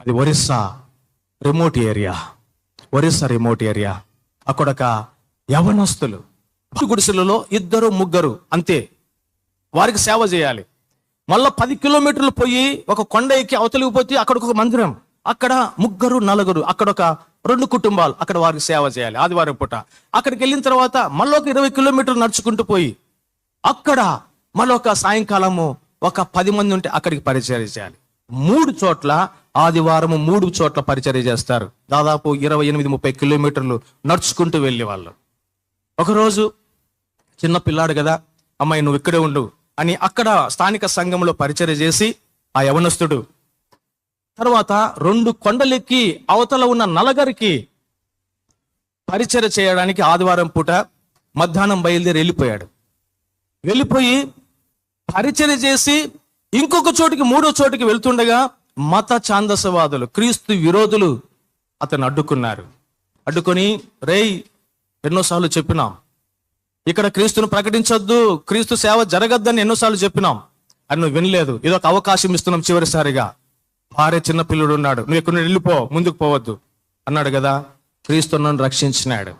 అది Orissa remote area. Orissa remote area. అక్కడొక యవనస్తులు గుడిసెలలో ఇద్దరు ముగ్గురు అంతే. వారికి సేవ చేయాలి. మళ్ళీ పది కిలోమీటర్లు పోయి ఒక కొండ ఎక్కి అవతలికి పోతే అక్కడ ఒక మందిరం. అక్కడ ముగ్గురు నలుగురు అక్కడ ఒక రెండు కుటుంబాలు అక్కడ వారికి సేవ చేయాలి ఆదివారం పూట. అక్కడికి వెళ్ళిన తర్వాత మళ్ళీ ఒక ఇరవై కిలోమీటర్లు నడుచుకుంటూ పోయి అక్కడ మళ్ళొక సాయంకాలము ఒక పది మంది ఉంటే అక్కడికి పరిచయం చేయాలి. మూడు చోట్ల ఆదివారం మూడు చోట్ల పరిచర్య చేస్తారు. దాదాపు ఇరవై ఎనిమిది ముప్పై కిలోమీటర్లు నడుచుకుంటూ వెళ్ళేవాళ్ళు. ఒకరోజు చిన్న పిల్లాడు కదా అమ్మాయి నువ్వు ఇక్కడే ఉండు అని అక్కడ స్థానిక సంఘంలో పరిచర్య చేసి ఆ యవనస్తుడు తర్వాత రెండు కొండలెక్కి అవతల ఉన్న నలగరికి పరిచర్య చేయడానికి ఆదివారం పూట మధ్యాహ్నం బయలుదేరి వెళ్ళిపోయాడు. వెళ్ళిపోయి పరిచర్య చేసి ఇంకొక చోటికి మూడో చోటికి వెళ్తుండగా మత ఛాందసవాదులు క్రీస్తు విరోధులు అతను అడ్డుకున్నారు. అడ్డుకొని రేయ్ ఎన్నోసార్లు చెప్పినాం. ఇక్కడ క్రీస్తును ప్రకటించొద్దు క్రీస్తు సేవ జరగద్దని ఎన్నోసార్లు చెప్పినాం. అని నువ్వు వినలేదు. ఇది ఒక అవకాశం ఇస్తున్నాం చివరిసారిగా. భార్య చిన్న పిల్లుడు ఉన్నాడు. నువ్వు ఎక్కడ వెళ్ళిపో ముందుకు పోవద్దు. అన్నాడు కదా క్రీస్తు నన్ను రక్షించినాడు.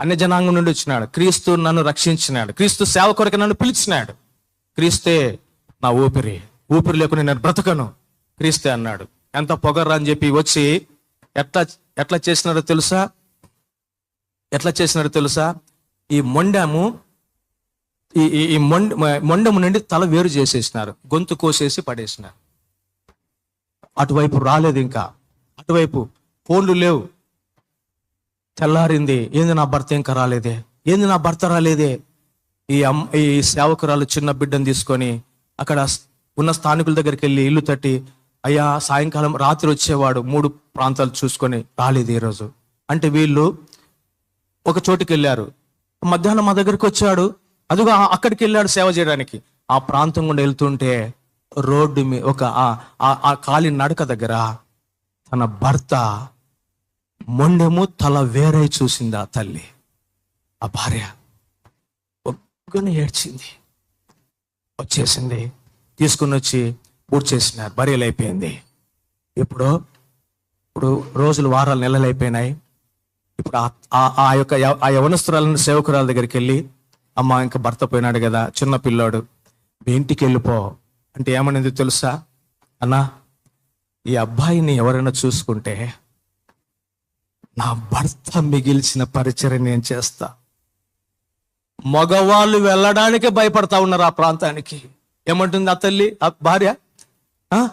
అన్ని జనాంగం నుండి వచ్చినాడు. క్రీస్తు నన్ను రక్షించినాడు. క్రీస్తు సేవ కొరకు నన్ను పిలిచినాడు. క్రీస్తే నా ఊపిరి. ఊపిరి లేకుండా నేను బ్రతకను క్రీస్తే అన్నాడు. ఎంత పొగర్రా అని చెప్పి వచ్చి ఎట్లా ఎట్లా చేసినారో తెలుసా? ఎట్లా చేసినారో తెలుసా? ఈ మొండము ఈ ఈ- మొండ మొండము నుండి తల వేరు చేసేసినారు. గొంతు కోసేసి పడేసినారు. అటువైపు రాలేదు ఇంకా. అటువైపు ఫోన్లు లేవు. తెల్లారింది ఏంది నా భర్త ఇంకా రాలేదే? ఏంది నా భర్త రాలేదే? ఈ అమ్ ఈ సేవకురాలు చిన్న బిడ్డను తీసుకొని అక్కడ ఉన్న స్థానికుల దగ్గరికి వెళ్ళి ఇల్లు తట్టి అయ్యా సాయంకాలం రాత్రి వచ్చేవాడు మూడు ప్రాంతాలు చూసుకొని రాలేదు ఈరోజు అంటే వీళ్ళు ఒక చోటుకి వెళ్ళారు. మధ్యాహ్నం మా దగ్గరికి వచ్చాడు. అదిగో అక్కడికి వెళ్ళాడు సేవ చేయడానికి. ఆ ప్రాంతం గుండా వెళ్తుంటే రోడ్డు మీ ఒక ఆ- ఆ- ఆ కాలి నడక దగ్గర తన భర్త మొండెము తల వేరై చూసింది ఆ తల్లి. ఆ భార్య ఒక్కని ఏడ్చింది. వచ్చేసింది. తీసుకుని వచ్చి పూర్తి చేసినారు బరియలు అయిపోయింది. ఇప్పుడు ఇప్పుడు రోజులు వారాలు నెలలు అయిపోయినాయి. ఇప్పుడు ఆ- ఆ- ఆ యొక్క ఆ యవనస్తురాలను సేవకురాల దగ్గరికి వెళ్ళి అమ్మ ఇంకా భర్త పోయినాడు కదా చిన్న పిల్లోడు మీ ఇంటికి వెళ్ళిపో. అంటే ఏమనేది తెలుసా? అన్నా ఈ అబ్బాయిని ఎవరైనా చూసుకుంటే నా భర్త మిగిల్చిన పరిచయం నేను చేస్తా. మగవాళ్ళు వెళ్ళడానికి భయపడతా ఉన్నారు ఆ ప్రాంతానికి. ఏమంటుంది ఆ తల్లి? ఆ భార్య? ఆ?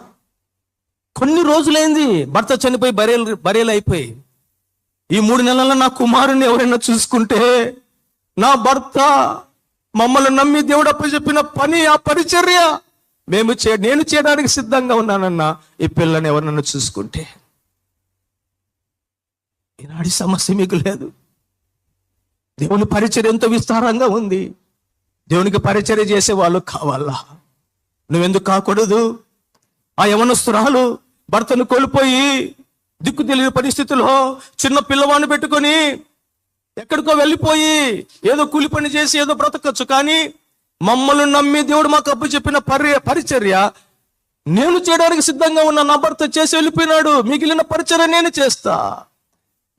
కొన్ని రోజులైంది భర్త చనిపోయి బరేలు బరేలు అయిపోయి. ఈ మూడు నెలల్లో నా కుమారుని ఎవరైనా చూసుకుంటే నా భర్త మమ్మల్ని నమ్మి దేవుడు అప్ప చెప్పిన పని ఆ పరిచర్య మేము చే నేను చేయడానికి సిద్ధంగా ఉన్నానన్నా ఈ పిల్లని ఎవరినన్నా చూసుకుంటే. ఈనాడి సమస్య మీకు లేదు. దేవుని పరిచర్య ఎంతో విస్తారంగా ఉంది. దేవునికి పరిచర్య చేసే వాళ్ళు కావాలా? నువ్వెందుకు కాకూడదు? ఆ యవనస్తురాలు భర్తను కోల్పోయి దిక్కు తెలియని పరిస్థితిలో చిన్న పిల్లవాడిని పెట్టుకొని ఎక్కడికో వెళ్ళిపోయి ఏదో కూలి పని చేసి ఏదో బ్రతకచ్చు. కానీ మమ్మల్ని నమ్మి దేవుడు మాకు అప్పు చెప్పిన పరి పరిచర్య నేను చేయడానికి సిద్ధంగా ఉన్న నా భర్త చేసి వెళ్ళిపోయినాడు. మిగిలిన పరిచర్య నేను చేస్తా.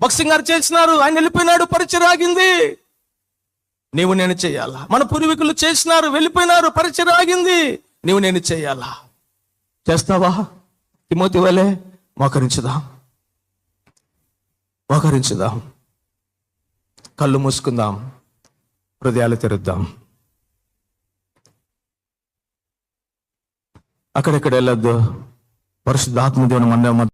బక్సింగ్ గారు చేసినారు. ఆయన వెళ్ళిపోయినాడు. పరిచర్య ఆగింది. నీవు నేను చేయాలా? మన పూర్వీకులు చేసినారు. వెళ్ళిపోయినారు. పరిచర్య ఆగింది. నువ్వు నేను చేయాలా? చేస్తావా? తిమోతి వలే మోకరించుదాం? మోకరించుదాం? కళ్ళు మూసుకుందాం. హృదయాలు తెరుద్దాం. అక్కడెక్కడ వెళ్ళొద్దు? పరిశుద్ధాత్మ దేవుని మన